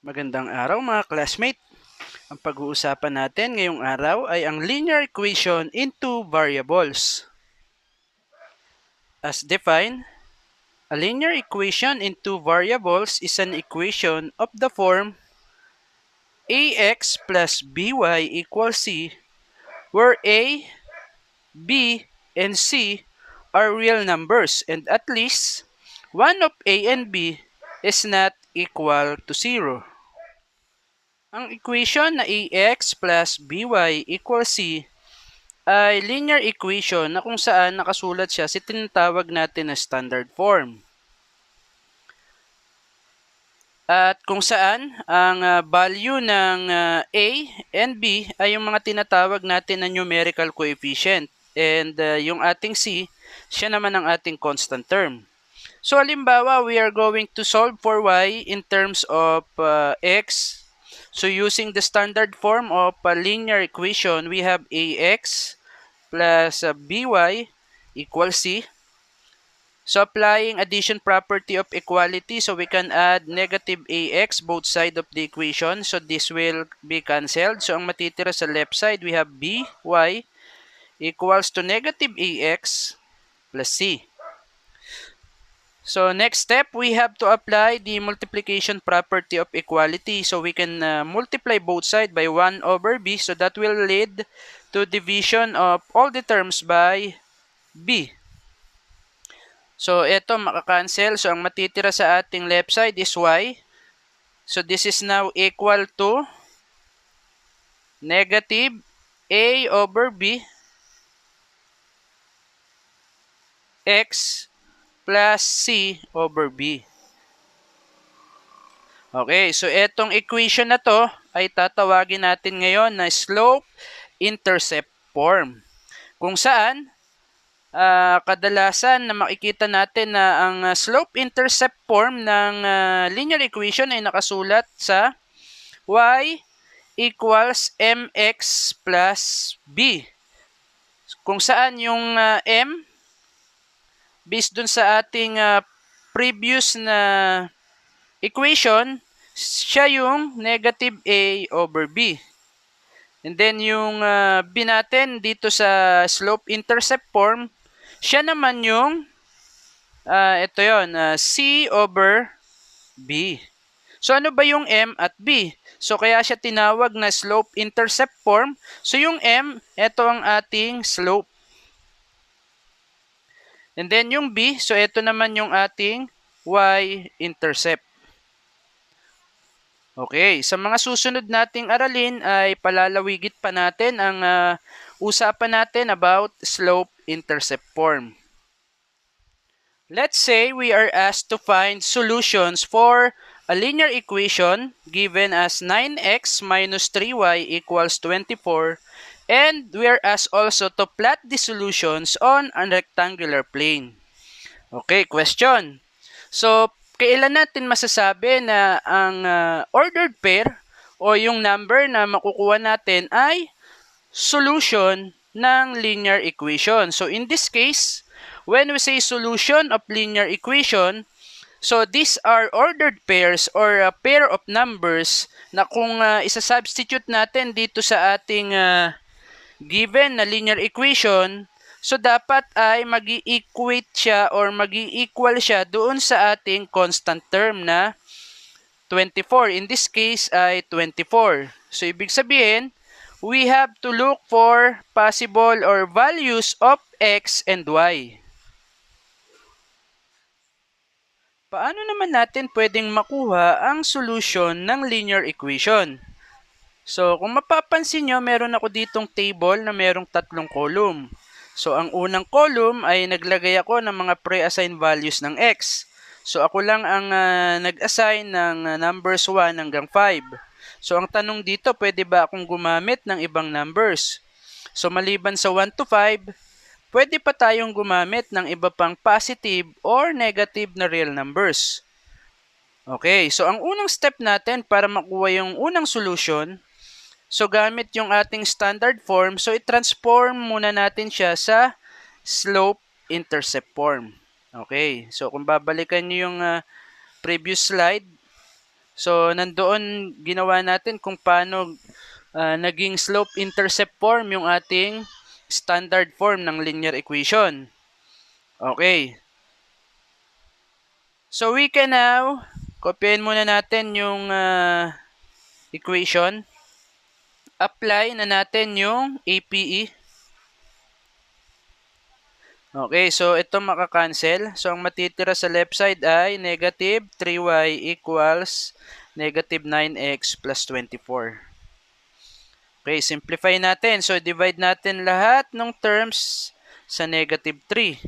Magandang araw mga classmate. Ang pag-uusapan natin ngayong araw ay ang linear equation in two variables. As defined, a linear equation in two variables is an equation of the form ax plus by equals c where a, b, and c are real numbers and at least one of a and b is not equal to 0. Ang equation na ax plus by equals c ay linear equation na kung saan nakasulat siya sa tinatawag natin na standard form. At kung saan ang uh, value ng uh, a and b ay yung mga tinatawag natin na numerical coefficient and uh, yung ating c siya naman ang ating constant term. So halimbawa, we are going to solve for y in terms of uh, x So using the standard form of a linear equation, we have ax plus uh, by equals c. So applying addition property of equality, so we can add negative ax both side of the equation. So this will be cancelled. So ang matitira sa left side, we have by equals to negative ax plus c. So next step, we have to apply the multiplication property of equality. So we can uh, multiply both sides by 1 over b. So that will lead to division of all the terms by b. So ito makakancel. So ang matitira sa ating left side is y. So this is now equal to negative a over b x plus C over B. Okay, so etong equation na to ay tatawagin natin ngayon na slope-intercept form. Kung saan, uh, kadalasan na makikita natin na ang slope-intercept form ng uh, linear equation ay nakasulat sa y equals mx plus b. Kung saan yung uh, m based dun sa ating uh, previous na equation, siya yung negative A over B. And then yung uh, B natin dito sa slope-intercept form, siya naman yung, uh, ito yon uh, C over B. So ano ba yung M at B? So kaya siya tinawag na slope-intercept form. So yung M, ito ang ating slope. And then yung B, so ito naman yung ating y-intercept. Okay, sa mga susunod nating aralin ay palalawigit pa natin ang uh, usapan natin about slope-intercept form. Let's say we are asked to find solutions for a linear equation given as 9x minus 3y equals 24 And we are asked also to plot the solutions on a rectangular plane. Okay, question. So, kailan natin masasabi na ang uh, ordered pair o yung number na makukuha natin ay solution ng linear equation. So, in this case, when we say solution of linear equation, so these are ordered pairs or a pair of numbers na kung uh, isa-substitute natin dito sa ating uh, given na linear equation, so dapat ay mag equate siya or mag equal siya doon sa ating constant term na 24. In this case ay 24. So ibig sabihin, we have to look for possible or values of x and y. Paano naman natin pwedeng makuha ang solution ng linear equation? So, kung mapapansin nyo, meron ako ditong table na merong tatlong column. So, ang unang column ay naglagay ako ng mga pre-assigned values ng x. So, ako lang ang uh, nag-assign ng uh, numbers 1 hanggang 5. So, ang tanong dito, pwede ba akong gumamit ng ibang numbers? So, maliban sa 1 to 5, pwede pa tayong gumamit ng iba pang positive or negative na real numbers. Okay, so ang unang step natin para makuha yung unang solution So, gamit yung ating standard form, so i-transform muna natin siya sa slope-intercept form. Okay, so kung babalikan nyo yung uh, previous slide, So, nandoon ginawa natin kung paano uh, naging slope-intercept form yung ating standard form ng linear equation. Okay. So, we can now, copyin muna natin yung uh, equation. Apply na natin yung APE. Okay, so ito makakancel. So, ang matitira sa left side ay negative 3y equals negative 9x plus 24. Okay, simplify natin. So, divide natin lahat ng terms sa negative 3.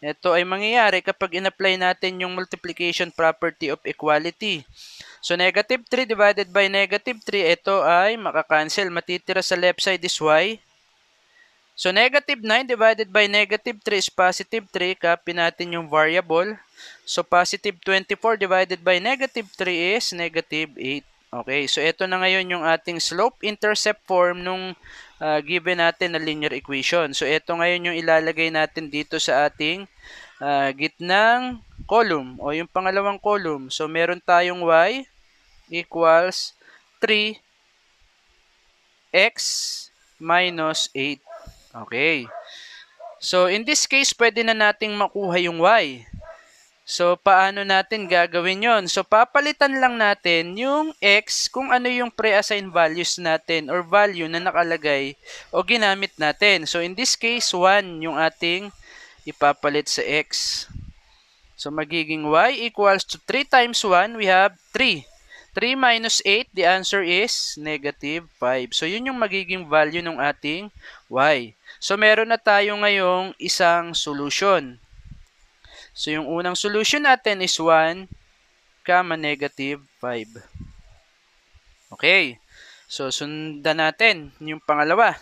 Ito ay mangyayari kapag in-apply natin yung multiplication property of equality. So, negative 3 divided by negative 3, ito ay makakancel. Matitira sa left side is y So, negative 9 divided by negative 3 is positive 3. Copy natin yung variable. So, positive 24 divided by negative 3 is negative 8. Okay, so ito na ngayon yung ating slope-intercept form nung uh, given natin na linear equation. So, ito ngayon yung ilalagay natin dito sa ating uh, gitnang column o yung pangalawang column. So, meron tayong y equals 3x minus 8. Okay. So, in this case, pwede na nating makuha yung y. So, paano natin gagawin yon? So, papalitan lang natin yung x kung ano yung pre-assigned values natin or value na nakalagay o ginamit natin. So, in this case, 1 yung ating ipapalit sa x. So, magiging y equals to 3 times 1, we have 3. 3 minus 8, the answer is negative 5. So, yun yung magiging value ng ating y. So, meron na tayo ngayong isang solution. So, yung unang solution natin is 1, comma negative 5. Okay. So, sundan natin yung pangalawa.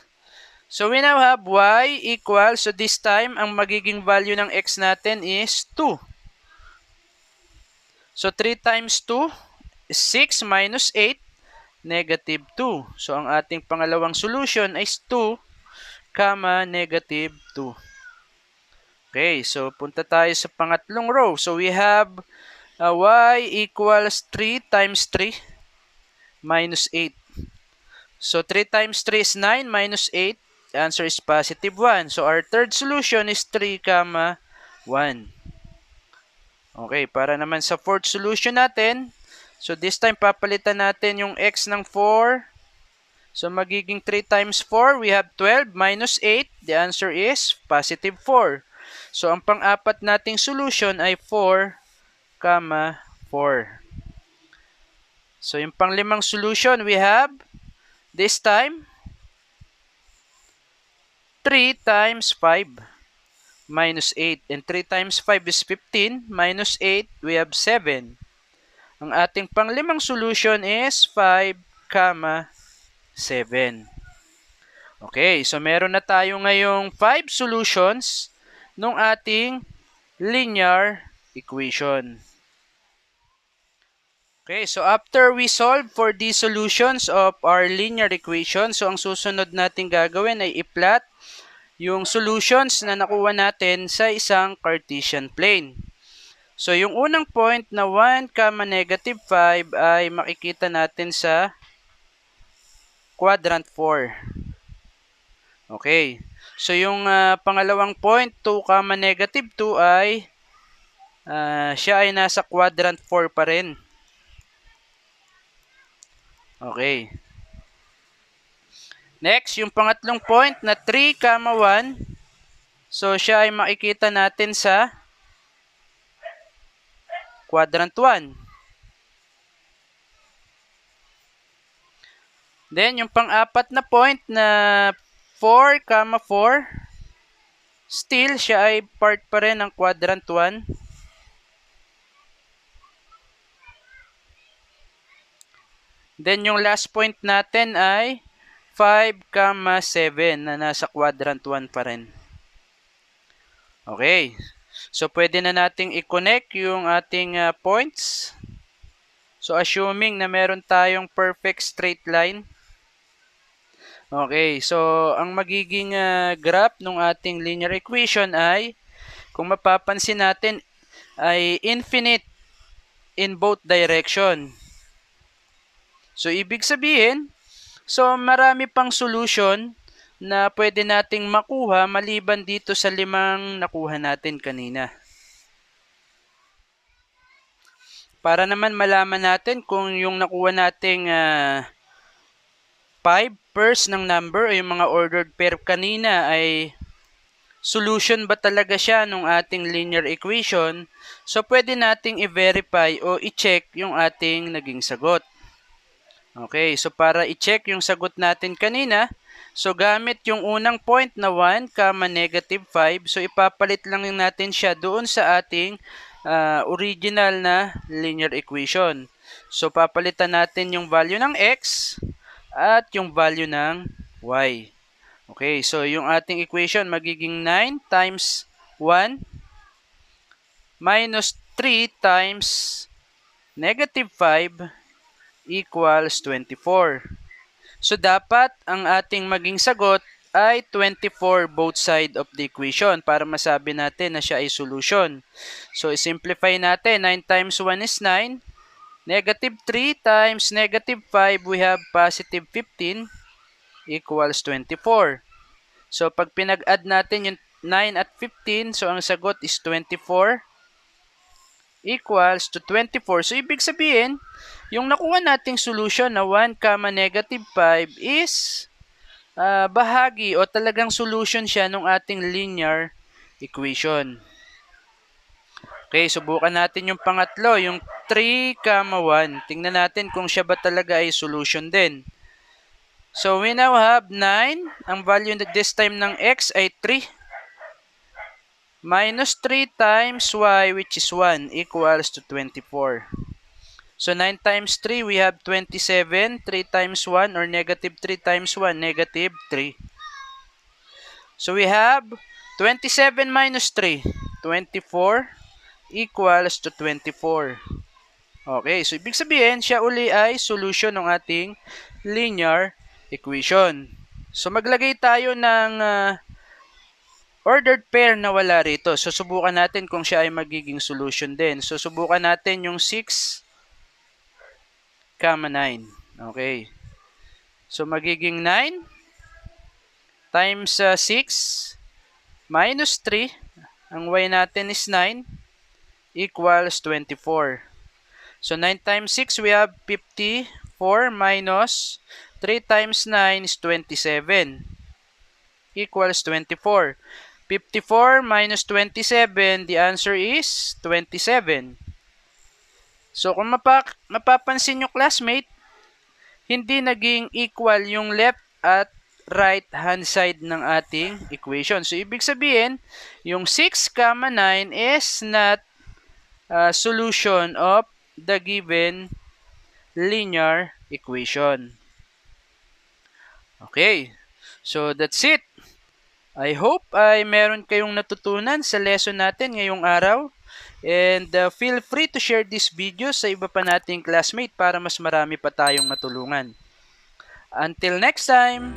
So, we now have y equals, so this time, ang magiging value ng x natin is 2. So, 3 times 2 6 minus 8, negative 2. So, ang ating pangalawang solution is 2, comma, negative 2. Okay, so punta tayo sa pangatlong row. So, we have uh, y equals 3 times 3 minus 8. So, 3 times 3 is 9 minus 8. The answer is positive 1. So, our third solution is 3, comma, 1. Okay, para naman sa fourth solution natin, So, this time, papalitan natin yung x ng 4. So, magiging 3 times 4, we have 12 minus 8. The answer is positive 4. So, ang pang-apat nating solution ay 4, comma 4. So, yung pang-limang solution, we have this time 3 times 5 minus 8. And 3 times 5 is 15 minus 8, we have 7. Ang ating panglimang solution is 5, 7. Okay, so meron na tayo ngayong 5 solutions ng ating linear equation. Okay, so after we solve for these solutions of our linear equation, so ang susunod natin gagawin ay i-plot yung solutions na nakuha natin sa isang Cartesian plane. So, yung unang point na 1, negative 5 ay makikita natin sa quadrant 4. Okay. So, yung uh, pangalawang point, 2, negative 2 ay uh, siya ay nasa quadrant 4 pa rin. Okay. Next, yung pangatlong point na 3, 1. So, siya ay makikita natin sa quadrant 1. Then, yung pang-apat na point na 4, 4, still siya ay part pa rin ng quadrant 1. Then, yung last point natin ay 5, 7 na nasa quadrant 1 pa rin. Okay. So, pwede na nating i-connect yung ating uh, points. So, assuming na meron tayong perfect straight line. Okay, so ang magiging uh, graph ng ating linear equation ay, kung mapapansin natin, ay infinite in both direction. So, ibig sabihin, so marami pang solution na pwede nating makuha maliban dito sa limang nakuha natin kanina. Para naman malaman natin kung yung nakuha nating uh, 5 pairs ng number o yung mga ordered pair kanina ay solution ba talaga siya nung ating linear equation, so pwede nating i-verify o i-check yung ating naging sagot. Okay, so para i-check yung sagot natin kanina, so gamit yung unang point na 1, comma negative 5, so ipapalit lang natin siya doon sa ating uh, original na linear equation. So, papalitan natin yung value ng x at yung value ng y. Okay, so yung ating equation magiging 9 times 1 minus 3 times negative 5 equals 24. So, dapat ang ating maging sagot ay 24 both side of the equation para masabi natin na siya ay solution. So, simplify natin. 9 times 1 is 9. Negative 3 times negative 5, we have positive 15 equals 24. So, pag pinag-add natin yung 9 at 15, so ang sagot is 24 equals to 24. So, ibig sabihin, yung nakuha nating solution na 1, negative 5 is uh, bahagi o talagang solution siya ng ating linear equation. Okay, subukan natin yung pangatlo, yung 3, 1. Tingnan natin kung siya ba talaga ay solution din. So, we now have 9. Ang value this time ng x ay 3. Minus 3 times y, which is 1, equals to 24. So 9 times 3, we have 27. 3 times 1 or negative 3 times 1, negative 3. So we have 27 minus 3, 24 equals to 24. Okay, so ibig sabihin, siya uli ay solution ng ating linear equation. So maglagay tayo ng uh, ordered pair na wala rito. So subukan natin kung siya ay magiging solution din. So subukan natin yung 6 comma 9. Okay. So, magiging 9 times uh, 6 minus 3. Ang y natin is 9 equals 24. So, 9 times 6, we have 54 minus 3 times 9 is 27 equals 24. 54 minus 27, the answer is 27. So kung mapa mapapansin nyo classmate, hindi naging equal yung left at right hand side ng ating equation. So ibig sabihin, yung 6 9 is not a solution of the given linear equation. Okay. So that's it. I hope ay meron kayong natutunan sa lesson natin ngayong araw. And uh, feel free to share this video sa iba pa nating classmate para mas marami pa tayong matulungan. Until next time!